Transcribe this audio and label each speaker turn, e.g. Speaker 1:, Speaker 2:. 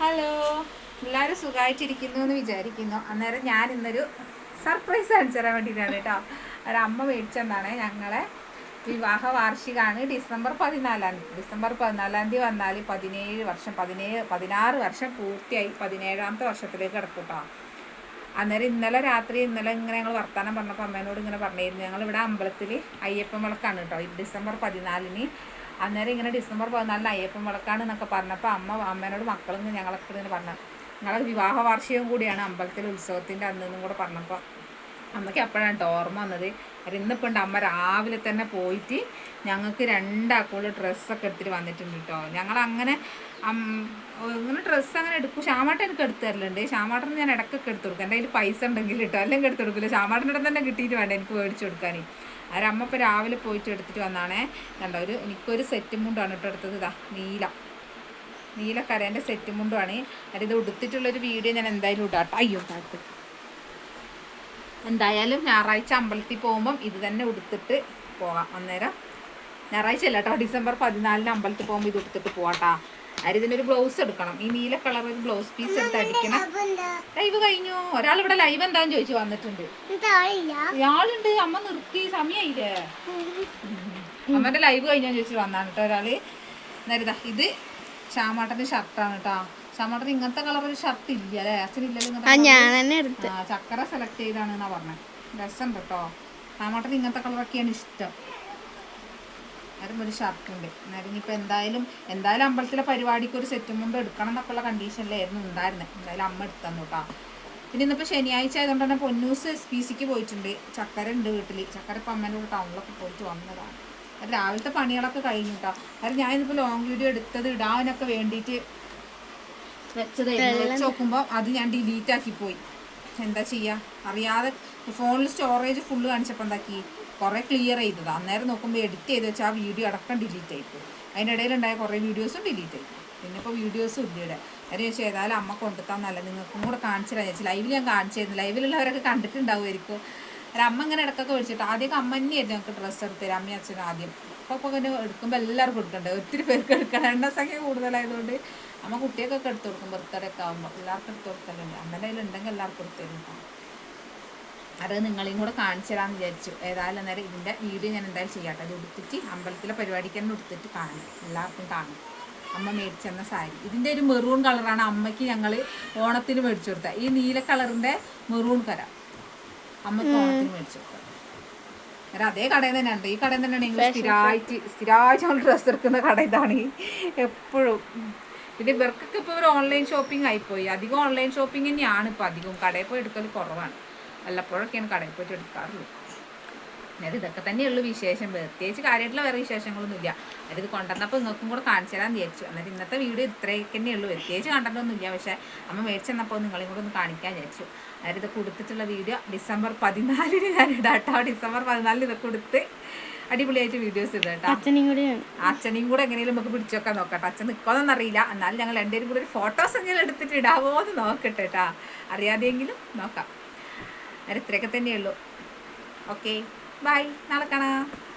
Speaker 1: Hello എല്ലാവരും സുഖമായിട്ടിരിക്കുന്നു എന്ന് വിചാരിക്കുന്നു. അന്നേരം ഞാൻ ഇന്നൊരു സർപ്രൈസ് ആണ് തരാൻ വേണ്ടിയിട്ടാണ് കേട്ടോ. ഒരമ്മ മേടിച്ചെന്നാണ് ഞങ്ങളെ വിവാഹ വാർഷികമാണ് ഡിസംബർ പതിനാലാം തീയതി. ഡിസംബർ പതിനാലാം തീയതി വന്നാൽ പതിനേഴ് വർഷം പതിനേഴ് പതിനാറ് വർഷം പൂർത്തിയായി പതിനേഴാമത്തെ വർഷത്തിലേക്ക് കിടക്കും കേട്ടോ. അന്നേരം ഇന്നലെ രാത്രി ഇന്നലെ ഇങ്ങനെ ഞങ്ങൾ വർത്തമാനം പറഞ്ഞപ്പോൾ അമ്മേനോട് ഇങ്ങനെ പറഞ്ഞിരുന്നു. ഞങ്ങൾ ഇവിടെ അമ്പലത്തിൽ അയ്യപ്പൻ വിളക്കാണ് കേട്ടോ. ഡിസംബർ പതിനാലിന് അന്നേരം ഇങ്ങനെ ഡിസംബർ പതിനാലിന് അയ്യപ്പൻ വിളക്കാണ് എന്നൊക്കെ പറഞ്ഞപ്പോൾ അമ്മ അമ്മേനോട് മക്കളും ഞങ്ങളൊക്കെ ഇങ്ങനെ പറഞ്ഞു. ഞങ്ങളുടെ വിവാഹ വാർഷികം കൂടിയാണ് അമ്പലത്തിലെ ഉത്സവത്തിന്റെ അന്നെന്നും കൂടെ പറഞ്ഞപ്പോൾ അമ്മയ്ക്ക് അപ്പോഴാണ് കേട്ടോ ഓർമ്മ വന്നത്. ഇന്നിപ്പോൾ ഉണ്ട്. അമ്മ രാവിലെ തന്നെ പോയിട്ട് ഞങ്ങൾക്ക് രണ്ടാക്കുള്ള ഡ്രസ്സൊക്കെ എടുത്തിട്ട് വന്നിട്ടുണ്ട് കേട്ടോ ഞങ്ങളങ്ങനെ ഇങ്ങനെ ഡ്രസ്സ് അങ്ങനെ എടുക്കും. ശ്യാമാട്ടൻ എനിക്ക് എടുത്തു തരലുണ്ട്. ശ്യാമാട്ടൻ ഞാൻ ഇടയ്ക്കൊക്കെ എടുത്തു കൊടുക്കും. എന്റെ കയ്യിൽ പൈസ ഉണ്ടെങ്കിൽ കേട്ടോ അല്ലെങ്കിൽ എടുത്തു കൊടുക്കില്ല ശ്യാമാട്ടന്റെ തന്നെ കിട്ടിയിട്ട് വേണ്ട. എനിക്ക് മേടിച്ചു കൊടുക്കാൻ അവരമ്മ ഇപ്പോൾ രാവിലെ പോയിട്ട് എടുത്തിട്ട് വന്നാണേ. കണ്ടോ ഒരു എനിക്കൊരു സെറ്റ് മുണ്ടാണ് കേട്ടോ എടുത്തത്. ഇതാ നീല. നീല കരേന്റെ സെറ്റ് മുണ്ടുമാണ് അതിത് ഉടുത്തിട്ടുള്ളൊരു വീഡിയോ ഞാൻ എന്തായാലും ഇടാട്ടോ അയ്യോ താഴത്ത് എന്തായാലും ഞായറാഴ്ച അമ്പലത്തിൽ പോകുമ്പം ഇത് തന്നെ ഉടുത്തിട്ട് പോകാം. അന്നേരം ഞായറാഴ്ച അല്ല കേട്ടോ ഡിസംബർ പതിനാലിന് അമ്പലത്തിൽ പോകുമ്പോൾ ഇത് ഉടുത്തിട്ട് പോവാട്ടാ അരി ഇതിനൊരു ബ്ലൗസ് എടുക്കണം. ഈ നീല കളർ ഒരു ബ്ലൗസ് പീസ് എടുത്ത് അടിക്കണം. ലൈവ് കഴിഞ്ഞു? ഒരാൾ ഇവിടെ ലൈവ് എന്താന്ന് ചോദിച്ചു വന്നിട്ടുണ്ട്. ഇയാളുണ്ട്. അമ്മ നിർത്തി. സമയായില്ലേ? അമ്മന്റെ ലൈവ് കഴിഞ്ഞാന്ന് ചോദിച്ചു വന്നാണ് കേട്ടോ ഒരാൾ. നേരിതാ ഇത് ശ്യാമാട്ടന്റെ ഷർട്ടാണ് കേട്ടോ ശ്യാമാട്ടന് ഇങ്ങനത്തെ കളർ ഒരു ഷർട്ട് ഇല്ല അല്ലേ? അച്ഛനില്ലല്ലോ ചക്കര സെലക്ട് ചെയ്താണ് എന്നാ പറഞ്ഞത് രസമുണ്ട് കേട്ടോ ശ്യാമാട്ടന് ഇങ്ങനത്തെ കളറൊക്കെയാണ് ഇഷ്ടം. അതും ഒരു ഷർട്ട് ഉണ്ട്. എന്നാലും ഇനിയിപ്പോൾ എന്തായാലും എന്തായാലും അമ്പലത്തിലെ പരിപാടിക്ക് ഒരു സെറ്റും മുമ്പ് എടുക്കണം എന്നൊക്കെയുള്ള കണ്ടീഷനിലായിരുന്നു ഉണ്ടായിരുന്നത് എന്തായാലും അമ്മ എടുത്തു കേട്ടോ പിന്നെ ഇന്നിപ്പോൾ ശനിയാഴ്ച ആയതുകൊണ്ട് തന്നെ പൊന്നൂസ് എസ് പി സിക്ക് പോയിട്ടുണ്ട്. ചക്കര ഉണ്ട് വീട്ടിൽ ചക്കര ഇപ്പം അമ്മേന്റെ കൂടെ ടൗണിലൊക്കെ പോയിട്ട് വന്നതാണ്. അത് രാവിലത്തെ പണികളൊക്കെ കഴിഞ്ഞു കേട്ടോ കാരണം ഞാൻ ഇന്നിപ്പോൾ ലോങ് വീഡിയോ എടുത്തത് ഇടാനൊക്കെ വേണ്ടിയിട്ട് വെച്ചതായിരുന്നു വെച്ച് നോക്കുമ്പോൾ അത് ഞാൻ ഡിലീറ്റ് ആക്കി പോയി. എന്താ ചെയ്യാ? അറിയാതെ ഫോണിൽ സ്റ്റോറേജ് ഫുള്ള് കാണിച്ചപ്പോൾ എന്താക്കി? കുറേ ക്ലിയർ ചെയ്തത്. അന്നേരം നോക്കുമ്പോൾ എഡിറ്റ് ചെയ്ത് വെച്ചാൽ ആ വീഡിയോ അടക്കം ഡിലീറ്റ് ആയിപ്പോയി അതിന്റെ ഇടയിലുണ്ടായ കുറേ വീഡിയോസും ഡിലീറ്റ് ആയി പിന്നെ ഇപ്പോൾ വീഡിയോസും ഇല്ല ഇവിടെ. ചോദിച്ചാൽ ഏതായാലും അമ്മ കൊണ്ടുത്താന്നല്ല. നിങ്ങൾക്കും കൂടെ കാണിച്ചില്ല ചേച്ചി ലൈവിൽ ഞാൻ കാണിച്ചിരുന്നു ലൈവിലുള്ളവരൊക്കെ കണ്ടിട്ടുണ്ടാവുമായിരിക്കും. ഒരു അമ്മ ഇങ്ങനെ ഇടക്കൊക്കെ വിളിച്ചിട്ട് ആദ്യമൊക്കെ അമ്മ തന്നെയായിരുന്നു ഞങ്ങൾക്ക് ഡ്രസ്സ് എടുത്തരും അമ്മയും അച്ഛനും ആദ്യം. അപ്പോൾ അപ്പോൾ എടുക്കുമ്പോൾ എല്ലാവർക്കും എടുക്കണ്ടേ ഒത്തിരി പേർക്ക് എടുക്കണം എണ്ണ സംഖ്യ കൂടുതലായതുകൊണ്ട് അമ്മ കുട്ടികൾക്കൊക്കെ എടുത്തു കൊടുക്കും. ബർത്ത്ഡേ ഒക്കെ ആകുമ്പോൾ എല്ലാവർക്കും എടുത്തു അമ്മന്റെ കയ്യിൽ ഉണ്ടെങ്കിൽ എല്ലാവർക്കും എടുത്തു തരും അത് നിങ്ങളെയും കൂടെ കാണിച്ചു തരാമെന്ന് വിചാരിച്ചു. ഏതായാലും അന്നേരം ഇതിന്റെ വീഡിയോ ഞാൻ എന്തായാലും ചെയ്യാട്ടെ അത് എടുത്തിട്ട് അമ്പലത്തിലെ പരിപാടിക്ക് തന്നെ എടുത്തിട്ട് കാണും. എല്ലാവർക്കും കാണും. അമ്മ മേടിച്ചെന്ന സാരി. ഇതിന്റെ ഒരു മെറൂൺ കളറാണ് അമ്മയ്ക്ക് ഞങ്ങൾ ഓണത്തിന് മേടിച്ചു കൊടുത്തത്. ഈ നീല കളറിന്റെ മെറൂൺ കര ഓണത്തിന് മേടിച്ചു അതേ കടയിൽ തന്നെ ഉണ്ട്. ഈ കടയിൽ തന്നെയാണ് നിങ്ങൾ സ്ഥിരമായിട്ട് സ്ഥിരമായിട്ട് നമ്മൾ ഡ്രസ്സ് എടുക്കുന്ന കട ഇതാണ്. എപ്പോഴും. പിന്നെ ഇവർക്കൊക്കെ ഇപ്പോൾ ഒരു ഓൺലൈൻ ഷോപ്പിംഗ് ആയിപ്പോയി. അധികം ഓൺലൈൻ ഷോപ്പിംഗ് തന്നെയാണ് ഇപ്പോൾ അധികം. കടയിൽ പോയി എടുക്കൽ കുറവാണ്. വല്ലപ്പോഴൊക്കെയാണ് കടയിൽ പോയിട്ട് എടുക്കാറുള്ളൂ അതായത് ഇതൊക്കെ തന്നെയുള്ളൂ വിശേഷം. പ്രത്യേകിച്ച് കാര്യമായിട്ടുള്ള വേറെ വിശേഷങ്ങളൊന്നുമില്ല. അതായത് ഇത് കൊണ്ടുവന്നപ്പോൾ നിങ്ങൾക്കും കൂടെ കാണിച്ചു തരാൻ വിചാരിച്ചു. എന്നിട്ട് ഇന്നത്തെ വീഡിയോ ഇത്രയൊക്കെ തന്നെയുള്ളൂ പ്രത്യേകിച്ച് കണ്ടൊന്നുമില്ല പക്ഷേ അമ്മ മേടിച്ചെന്നപ്പോൾ നിങ്ങളെയും കൂടെ ഒന്ന് കാണിക്കാൻ വിചാരിച്ചു. അതായത് ഇത് കൊടുത്തിട്ടുള്ള വീഡിയോ ഡിസംബർ പതിനാലിന് ഞാൻ ഇടാട്ടോ ഡിസംബർ പതിനാലിന് ഇതൊക്കെ കൊടുത്ത് അടിപൊളിയായിട്ട് വീഡിയോസ് ഇടാം കേട്ടോ.
Speaker 2: അച്ഛനും കൂടിയാണ്
Speaker 1: അച്ഛനെയും കൂടെ എങ്ങനെയും നമുക്ക് പിടിച്ചൊക്കെ നോക്കട്ടെ അച്ഛൻ നിൽക്കുമെന്നൊന്നും അറിയില്ല. എന്നാലും ഞങ്ങൾ രണ്ടുപേരും കൂടെ ഒരു ഫോട്ടോസ് എങ്കിലും എടുത്തിട്ട് ഇടാവോ എന്ന് നോക്കട്ടെ കേട്ടാ. അറിയാതെയെങ്കിലും നോക്കാം. അത് ഇത്രയൊക്കെ തന്നെയുള്ളൂ. ഓക്കെ. ബൈ നാളെ കാണാം.